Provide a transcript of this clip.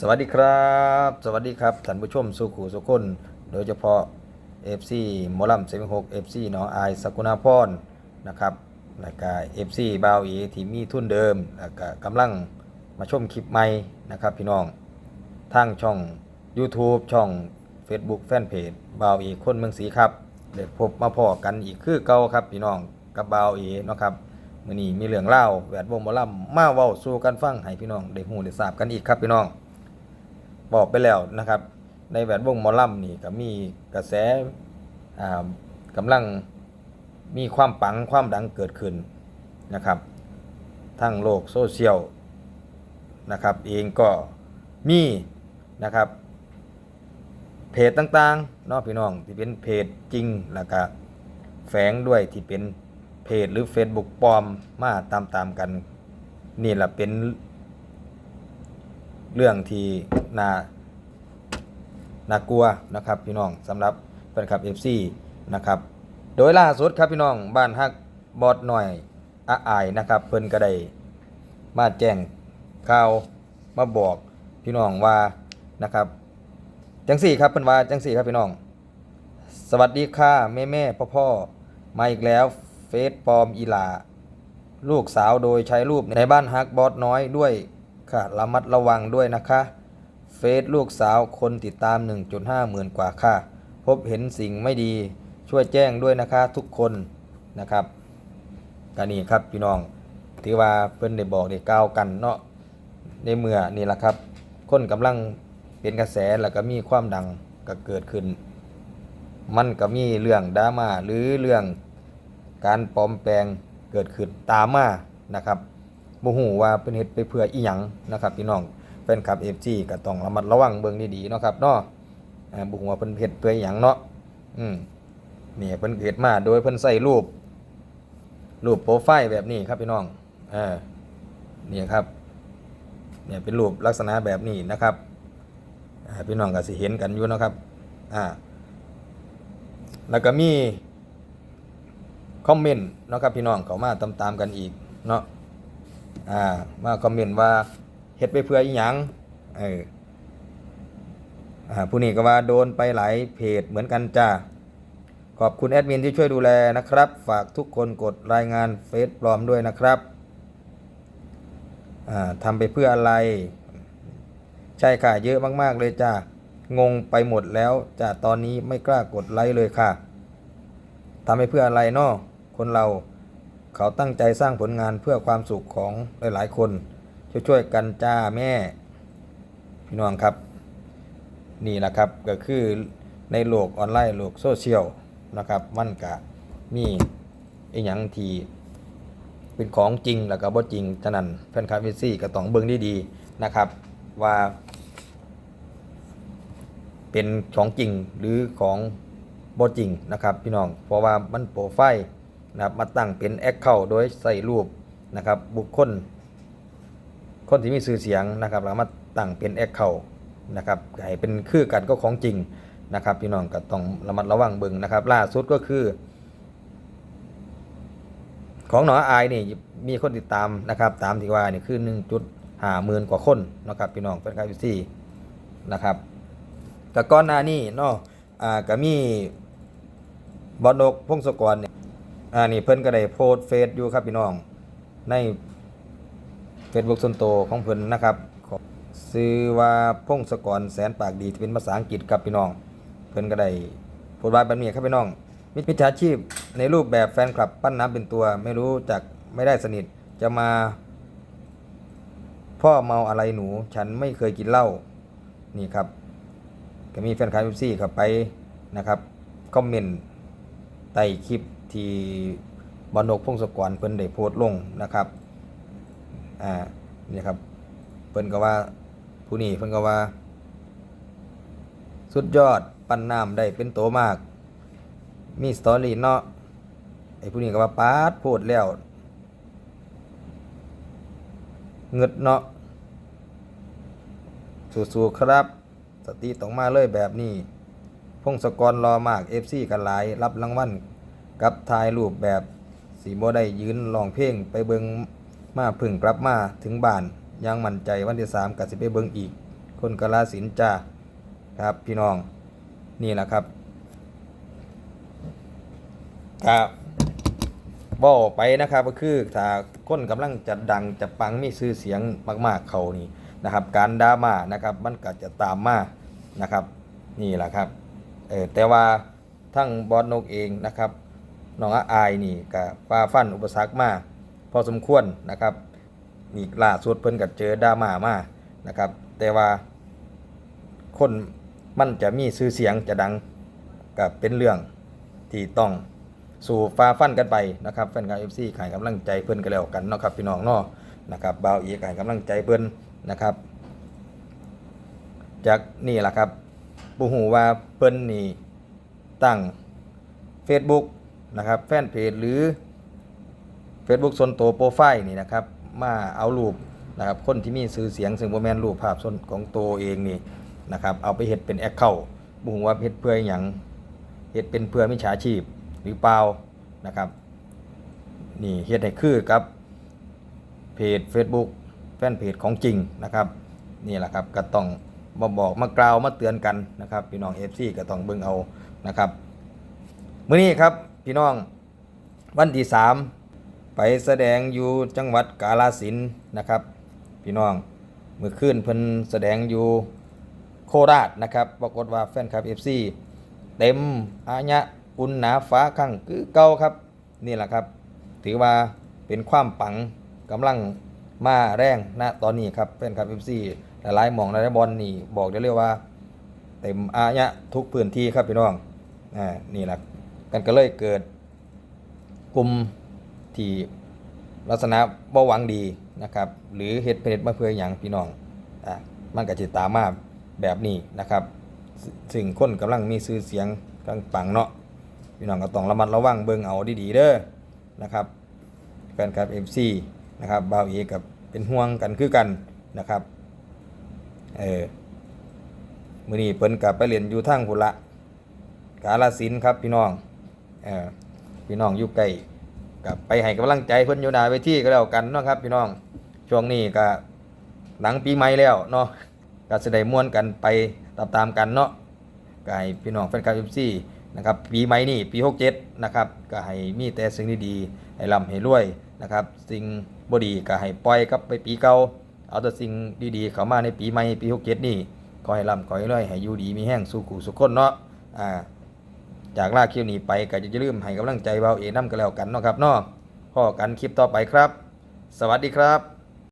สวัสดีครับ สวัสดีครับท่านผู้ชมสุขุสุคนโดยเฉพาะ FC มอลัมเซมิหก FC หน้องอายสกุณาพรนะครับแล้วก็ FC บาวอีที่มีทุนเดิมแล้วก็กำลังมาชมคลิปใหม่นะครับพี่น้องทางช่อง YouTube ช่อง Facebook Fanpage บาวอีคนเมืองศรีครับเดี๋ยวพบมาพอกันอีกคือเก่าครับพี่น้องกับบาวอีเนาะครับมื้อนี้มีเรื่องเล่าแวดวงมอลัมมาเว้าสู่กันฟังให้พี่น้องได้ฮู้ได้ทราบกันอีกครับพี่น้อง บอกไปแล้วนะครับ ในแวดวงหมอลำนี่ก็มีกระแสกำลังมีความปังความดังเกิดขึ้นนะครับทั้งโลกโซเชียลนะครับเองก็มีนะครับเพจต่างๆเนาะพี่น้องที่เป็นเพจจริงแล้วก็แฝงด้วยที่เป็นเพจหรือ Facebook ปลอมมาตามๆกัน นี่แหละเป็นเรื่องที่น่าน่ากลัวนะครับพี่น้องสำหรับแฟนคลับ FC นะครับโดยล่าสุดครับพี่น้องบ้านฮักบอดหน่อยอาอายนะครับ เพิ่นก็ได้มาแจ้งข่าวมาบอกพี่น้องว่านะครับจังสี่ครับเพิ่นว่าจังสี่ครับพี่น้อง สวัสดีค่ะแม่แม่พ่อพ่อมาอีกแล้วเฟซปลอมอีหลาลูกสาวโดยใช้รูปในบ้านฮักบอสน้อยด้วยค่ะระมัดระวังด้วยนะคะ เฟซลูกสาวคนติดตาม 1.5 หมื่นกว่าค่ะ พบเห็นสิ่งไม่ดีช่วยแจ้งด้วยนะคะทุกคนนะครับกานี่ครับพี่น้องถือว่าเพิ่นได้บอกได้กล่าวกันเนาะในเมื่อนี่แหละครับ คนกำลังเป็นกระแสแล้วก็มีความดังก็เกิดขึ้น มันก็มีเรื่องดราม่าหรือเรื่องการปลอมแปลงเกิดขึ้นตามมานะครับบ่ฮู้ว่าเป็นเฮ็ดไปเพื่ออีหยังนะครับพี่น้อง แฟนคลับ FG ก็ต้องระมัดระวังเบิ่งดีๆเนาะครับเนาะบ่ฮู้ว่าเพิ่นเฮ็ดเพื่ออีหยังเนาะอืมนี่เพิ่นเฮ็ดมาโดยเพิ่นใส่รูป รูปโปรไฟล์แบบนี้ครับพี่น้องอ่านี่ครับเนี่ยเป็นรูปลักษณะแบบนี้นะครับพี่น้องก็สิเห็นกันอยู่นะครับอ่าแล้วก็มีคอมเมนต์นะครับพี่น้องเขามาตามๆกันอีกเนาะอ่ามาคอมเมนต์ว่า เฮ็ดไปเพื่ออีหยังเอออ่าผู้นี้ก็ว่าโดนไปหลายเพจเหมือนกันจ้าขอบคุณแอดมินที่ช่วยดูแลนะครับ ฝากทุกคนกดรายงานเฟซปลอมด้วยนะครับอ่าทำไปเพื่ออะไร ใช่ค่ะเยอะมาก ๆ เลยจ้างงไปหมดแล้วจ้าตอนนี้ไม่กล้ากดไลค์เลยค่ะทำไปเพื่ออะไรเนาะคนเราเขาตั้งใจสร้างผลงานเพื่อความสุขของหลาย ๆ คน ช่วยๆกันจ้าแม่ พี่น้องครับ นี่แหละครับก็คือในโลกออนไลน์โลกโซเชียลนะครับมันกะมีอีหยังทีเป็นของจริงแล้วก็บ่จริงฉะนั้นแฟนคลับวิซี่ก็ต้องเบิ่งดีๆนะครับ ว่า เป็นของจริงหรือของบ่จริงนะครับ พี่น้องเพราะว่ามันโปรไฟล์นะครับมาตั้งเป็นแอคเคาท์โดยใส่รูปนะครับ บุคคล คนที่มีชื่อเสียงนะครับแล้วมาตั้งเป็นแอคเคาท์นะครับให้เป็นคือกันก็ของจริงนะครับพี่น้องก็ต้องระมัดระวังเบิ่งนะครับ ล่าสุดก็คือ ของหนออายนี่มีคนติดตามนะครับ ตามที่ว่านี่คือ1.5หมื่นกว่าคนนะครับพี่น้องเป็นครับพี่ซี่นะครับแต่ก่อนหน้านี้เนาะอ่าก็มีบอลนกพงศกรเนี่ยอ่านี่เพิ่นก็ได้โพสเฟซอยู่ครับพี่น้องใน Facebook ส่วนตัวของเพิ่นนะครับซื้อว่าพงศกรแสนปากดีที่เป็นภาษาอังกฤษครับพี่น้อง เพิ่นก็ได้โพสต์ไว้แบบนี้ครับพี่น้องมิจฉาชีพในรูปแบบแฟนคลับปั้นน้ำเป็นตัว ไม่รู้จักไม่ได้สนิทจะมา พ่อเมาอะไรหนู ฉันไม่เคยกินเหล้านี่ครับก็มีแฟนคลับเอฟซีเข้าไปนะครับคอมเมนต์ใต้คลิปที่บอนกพงศกรเพิ่นได้โพสต์ลงนะครับ อ่านี่ครับเพิ่นก็ว่าผู้นี้เพิ่นก็ว่า สุดยอดปั้นน้ำได้เป็นโตมาก มีสตอรี่เนาะไอ้ผู้นี้ก็ว่าปาดโพดแล้วเงิดเนาะสู้ๆครับ สติต้องมาเลยแบบนี้ พงศกรรอมาก FC กันหลาย รับรางวัลกับถ่ายรูปแบบสีบ่ได้ยืนร้องเพลงไปเบิง มาพึ่งกลับมาถึงบ้านยังมั่นใจวันที่3ก็สิไปเบิงอีก คนกาลสินจ้าครับพี่น้องนี่แหละครับครับบ่ไปนะครับก็คือถ้าคนกำลังจะดังจะปังมีชื่อเสียงมากๆเขานี่นะครับ การดราม่านะครับมันก็จะตามมานะครับ นี่แหละครับเออแต่ว่าทั้งบอสนกเองนะครับน้องอาอายนี่ก็ฝ่าฟันอุปสรรคมาก พอสมควรนะครับนี่ล่าสุดเพิ่นก็เจอดราม่ามานะครับ แต่ว่าคนมันจะมีชื่อเสียงจะดังก็เป็นเรื่องที่ต้องสู่ฟ้าฟันกันไปนะครับแฟนคลับเอฟซีขายกำลังใจเพื่อนกันแล้วกันเนาะครับพี่น้องเนาะนะครับบ่าวอีกขายกำลังใจเพื่อนนะครับ จากนี่แหละครับบูหูว่าเพิ่นนี่ตั้ง Facebook นะครับแฟนเพจหรือ Facebook ส่วนตัวโปรไฟล์นี่นะครับมาเอารูปนะครับคนที่มีชื่อเสียงซึ่งบ่แม่นรูปภาพส่วนของตัวเองนี่นะครับเอาไปเฮ็ดเป็นแอคเคาท์บ่ฮู้ว่าเฮ็ดเพื่อหยังเฮ็ดเป็นเพื่อมิจฉาชีพหรือเปล่านะครับนี่เฮ็ดให้คือกับเพจ Facebook แฟนเพจของจริงนะครับนี่แหละครับก็ต้องมาบอกมากล่าวมาเตือนกันนะครับพี่น้อง FC ก็ต้องเบิ่งเอานะครับมื้อนี้ครับพี่น้องวันที่3 ไปแสดงอยู่จังหวัดกาฬสินนะครับ พี่น้องเมื่อคืนเพิ่นแสดงอยู่โคราชนะครับปรากฏว่าแฟนคลับ FC เต็มอาญะอุ่นหนาฟ้าข้างคือเก่าครับ นี่แหละครับ ถือว่าเป็นความปังกำลังมาแรงณตอนนี้ครับแฟนคลับ FC หลายๆหมองหลายบอลนี่บอกได้เลยว่า เต็มอาญะทุกพื้นที่ครับพี่น้องอ่านี่แหละกันก็เลยเกิดกลุ่ม ที่ลักษณะบ่หวังดีนะครับ หรือเฮ็ดเป็นเฮ็ดมาเพื่ออย่างพี่น้องอ่ามันก็จะตามมาแบบนี้นะครับ ซึ่งคนกำลังมีชื่อเสียงกำลังปังเนาะพี่น้องก็ต้องระมัดระวังเบิ่งเอาดีๆเด้อนะครับแฟนคลับ FC นะครับบ่าวเอกกับเป็นห่วงกันคือกันนะครับเออมื้อนี้เพิ่นกับไปเรียนอยู่ทางพุละกาลสินครับพี่น้องเออพี่น้องอยู่ใกล้ กับไปให้กำลังใจเพิ่อนอยู่หนาเวทีก็แล้วกันเนาะครับพี่น้องช่วงนี้ก็หลังปีใหม่แล้วเนาะก็สิได้ม่วนกันไปตามๆกันเนาะก็ให้พี่น้องแฟนคลับ FC นะครับปีใหม่นี้ปี 67 นะครับก็ให้มีแต่สิ่งดีๆให้ร่ำให้รวยนะครับ สิ่งบ่ดีก็ให้ปล่อยกลับไปปีเก่าเอาแต่สิ่งดีๆเข้ามาในปีใหม่ปี 67 นี่ขอให้ร่ำขอให้รวยให้อยู่ดีมีแห้งสู้กูสุขคนเนาะอ่า จากลาคลิปนี้ไปก็จะอย่าลืมให้กำลังใจเบาเอน้ำกันแล้วกันเนาะครับเนาะพอกันคลิปต่อไปครับ สวัสดีครับ